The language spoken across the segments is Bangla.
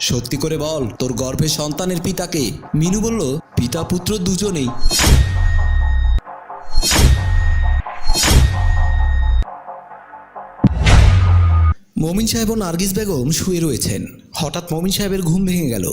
সত্যি করে বল তোর গর্ভে সন্তানের পিতাকে। মিনু বলল পিতা পুত্র দুজনেই। মমিন সাহেব ও নার্গিস বেগম শুয়ে রয়েছেন। হঠাৎ মমিন সাহেবের ঘুম ভেঙে গেল।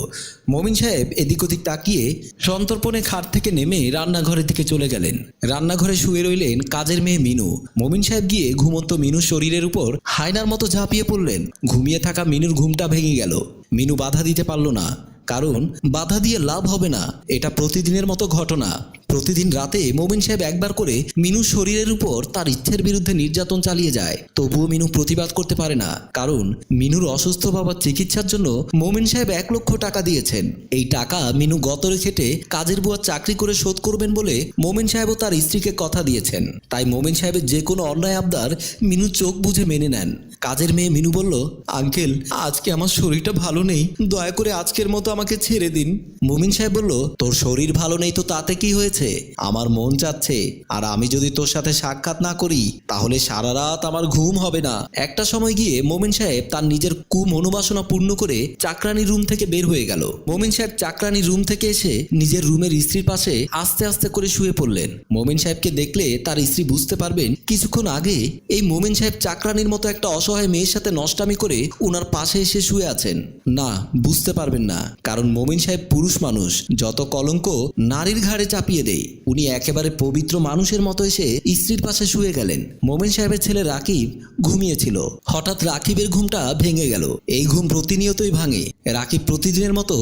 মমিন সাহেব এদিক ওদিক তাকিয়ে সন্তর্পণে খাট থেকে নেমে রান্নাঘরের দিকে চলে গেলেন। রান্নাঘরে শুয়ে রইলেন কাজের মেয়ে মিনু। মমিন সাহেব গিয়ে ঘুমন্ত মিনুর শরীরের উপর হায়নার মতো ঝাঁপিয়ে পড়লেন। ঘুমিয়ে থাকা মিনুর ঘুমটা ভেঙে গেল। মিনু বাধা দিতে পারল না, কারণ বাধা দিয়ে লাভ হবে না। এটা প্রতিদিনের মতো ঘটনা। প্রতিদিন রাতে মোমিন সাহেব একবার করে মিনুর শরীরের উপর তার ইচ্ছের বিরুদ্ধে নির্যাতন চালিয়ে যায়। তবুও মিনু প্রতিবাদ করতে পারে না, কারণ মিনুর অসুস্থ বাবার চিকিৎসার জন্য মোমিন সাহেব এক লক্ষ টাকা দিয়েছেন। এই টাকা মিনু গতরে খেটে কাজের বুয়া চাকরি করে শোধ করবেন বলে মোমিন সাহেবও তার স্ত্রীকে কথা দিয়েছেন। তাই মোমিন সাহেবের যে কোনো অন্যায় আবদার মিনু চোখ বুঝে মেনে নেন। কাজের মেয়ে মিনু বলল, আঙ্কেল, আজকে আমার শরীরটা ভালো নেই। দয়া করে আজকের মতো আমাকে ছেড়ে দিন। মুমিন সাহেব বলল, তোর শরীর ভালো নেই তো তাতে কি হয়েছে? আমার মন চাচ্ছে। আর আমি যদি তোর সাথে সাক্ষাৎ না করি, তাহলে সারা রাত আমার ঘুম হবে না। একটা সময় গিয়ে মোমিন সাহেব তার নিজের কু মনোবাসনা পূর্ণ করে চাকরানি রুম থেকে বের হয়ে গেল। মোমিন সাহেব চাকরানি রুম থেকে এসে নিজের রুমের স্ত্রীর পাশে আস্তে আস্তে করে শুয়ে পড়লেন। মোমিন সাহেবকে দেখলে তার স্ত্রী বুঝতে পারবেন, কিছুক্ষণ আগে এই মোমিন সাহেব চাকরানির মতো একটা অসহায় মেয়ের সাথে নষ্টামি করে উনার পাশে এসে শুয়ে আছেন। না, বুঝতে পারবেন না, কারণ মোমিন সাহেব পুরুষ মানুষ, যত কলঙ্ক নারীর ঘাড়ে চাপিয়ে দেয়। উনি একেবারে পবিত্র মানুষের মতো এসে স্ত্রীর পাশে শুয়ে গেলেন। মোমিন সাহেবের ছেলে রাকিব ঘুমিয়েছিল। হঠাৎ রাকিবের ঘুমটা ভেঙে গেল। এই ঘুম প্রতিনিয়তই ভাঙে। রাকিব প্রতিদিনের মতো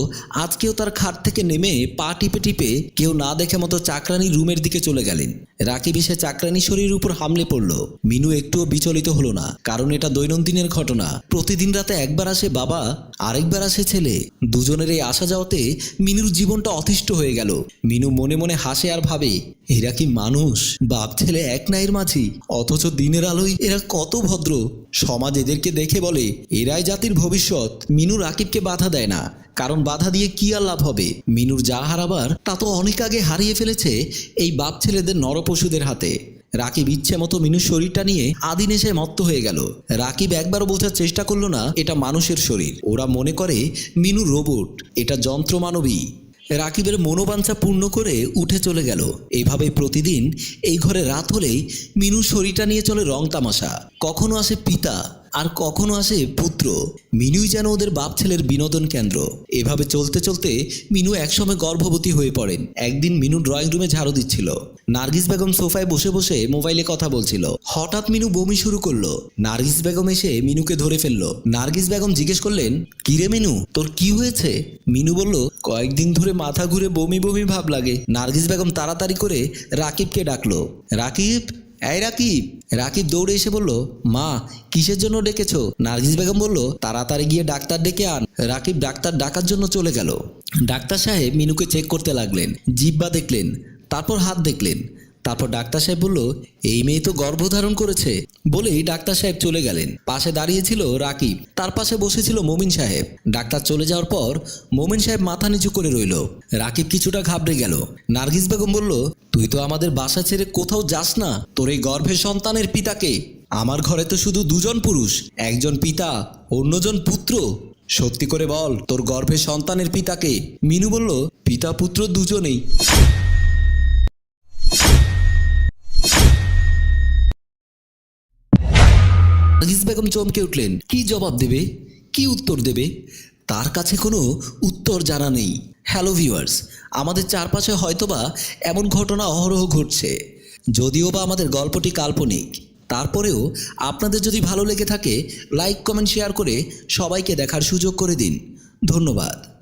আজকেও তার খাট থেকে নেমে পা টিপে টিপে কেউ না দেখে মতো চাকরানি রুমের দিকে চলে গেলেন। রাকিব এসে চাকরানি শরীরের উপর হামলে পড়ল। মিনু একটুও বিচলিত হলো না, কারণ এটা দৈনন্দিনের ঘটনা। প্রতিদিন রাতে একবার আসে বাবা, আরেকবার আসে ছেলে। দুজনের এই আসা যাওয়াতে মিনুর জীবনটা অতিষ্ঠ হয়ে গেল। মিনু মনে মনে হাসে আর ভাবে, এরা কি মানুষ? বাপ ছেলে এক নাইয়ের মাঝি। অথচ দিনের আলোয় এরা কত ভদ্র। সমাজ এদেরকে দেখে বলে, এরাই জাতির ভবিষ্যৎ। মিনু রাকিবকে বাধা দেয় না, কারণ বাধা দিয়ে কি আর লাভ হবে? মিনুর যা হারাবার তা তো অনেক আগে হারিয়ে ফেলেছে এই বাপ ছেলেদের নরপশুদের হাতে। রাকিব ইচ্ছে মতো মিনুর শরীরটা নিয়ে আদিন এসে মত্ত হয়ে গেল। রাকিব একবারও বোঝার চেষ্টা করল না, এটা মানুষের শরীর। ওরা মনে করে মিনু রোবট, এটা যন্ত্রমানবী। রাকিবের মনোবাঞ্ছা পূর্ণ করে উঠে চলে গেল। এইভাবে প্রতিদিন এই ঘরে রাত হলেই মিনুর শরীরটা নিয়ে চলে রং তামাশা। কখনো আসে পিতা আর কখনো আসে পুত্র। মিনুই যেন ওদের বাপ ছেলের বিনোদন কেন্দ্র। এভাবে চলতে চলতে মিনু একসময় গর্ভবতী হয়ে পড়েন। একদিন মিনু ড্রয়িং রুমে ঝাড়ু দিচ্ছিল। নার্গিস বেগম সোফায় বসে বসে মোবাইলে কথা বলছিল। হঠাৎ মিনু বমি শুরু করল। নার্গিস বেগম এসে মিনুকে ধরে ফেলল। নার্গিস বেগম জিজ্ঞেস করলেন, কিরে মিনু, তোর কি হয়েছে? মিনু বলল, কয়েকদিন ধরে মাথা ঘুরে বমি বমি ভাব লাগে। নার্গিস বেগম তাড়াতাড়ি করে রাকিবকে ডাকলো। রাকিব এই রাকিব রাকিব দৌড়ে এসে বলল, মা, কিসের জন্য ডেকেছো? নার্গিস বেগম বলল, তাড়াতাড়ি গিয়ে ডাক্তার ডেকে আন। রাকিব ডাক্তার ডাকার জন্য চলে গেল। ডাক্তার সাহেব মিনুকে চেক করতে লাগলেন জিব্বা দেখলেন, তারপর হাত দেখলেন। তারপর ডাক্তার সাহেব বলল, এই মেয়ে তো গর্ভধারণ করেছে। বলেই ডাক্তার সাহেব চলে গেলেন। পাশে দাঁড়িয়েছিল রাকিব, তার পাশে বসেছিল মমিন সাহেব। ডাক্তার চলে যাওয়ার পর, মমিন সাহেব মাথা নিচু করে রইল। রাকিব কিছুটা ঘাবড়ে গেল। নার্গিস বেগম বলল তুই তো আমাদের বাসা ছেড়ে কোথাও যাস না। তোর এই গর্ভের সন্তানের পিতাকে। আমার ঘরে তো শুধু দুজন পুরুষ, একজন পিতা, অন্যজন পুত্র। সত্যি করে বল, তোর গর্ভের সন্তানের পিতাকে। মিনু বলল, পিতা পুত্র দুজনেই। নার্গিস বেগম চমকে উঠলেন, কি জবাব দেবে? কি উত্তর দেবে? তার কাছে কোনো উত্তর জানা নেই। হ্যালো ভিউয়ার্স, আমাদের চারপাশে হয়তোবা এমন ঘটনা অহরহ ঘটছে। যদিও বা আমাদের গল্পটি কাল্পনিক, তারপরেও আপনাদের যদি ভালো লেগে থাকে, লাইক, কমেন্ট, শেয়ার করে সবাইকে দেখার সুযোগ করে দিন। ধন্যবাদ।